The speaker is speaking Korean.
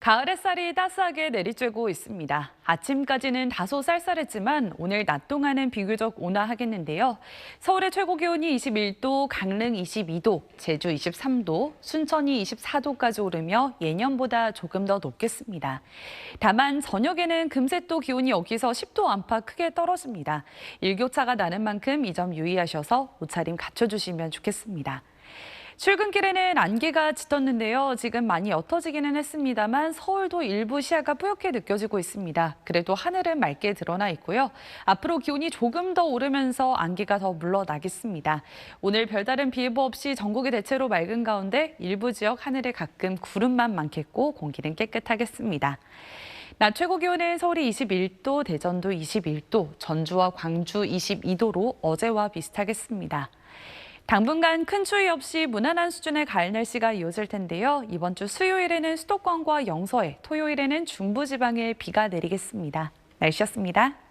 가을 햇살이 따스하게 내리쬐고 있습니다. 아침까지는 다소 쌀쌀했지만 오늘 낮 동안은 비교적 온화하겠는데요. 서울의 최고 기온이 21도, 강릉 22도, 제주 23도, 순천이 24도까지 오르며 예년보다 조금 더 높겠습니다. 다만 저녁에는 금세 또 기온이 여기서 10도 안팎 크게 떨어집니다. 일교차가 나는 만큼 이 점 유의하셔서 옷차림 갖춰주시면 좋겠습니다. 출근길에는 안개가 짙었는데요. 지금 많이 옅어지기는 했습니다만 서울도 일부 시야가 뿌옇게 느껴지고 있습니다. 그래도 하늘은 맑게 드러나 있고요. 앞으로 기온이 조금 더 오르면서 안개가 더 물러나겠습니다. 오늘 별다른 비 예보 없이 전국이 대체로 맑은 가운데 일부 지역 하늘에 가끔 구름만 많겠고 공기는 깨끗하겠습니다. 낮 최고 기온은 서울이 21도, 대전도 21도, 전주와 광주 22도로 어제와 비슷하겠습니다. 당분간 큰 추위 없이 무난한 수준의 가을 날씨가 이어질 텐데요. 이번 주 수요일에는 수도권과 영서에, 토요일에는 중부지방에 비가 내리겠습니다. 날씨였습니다.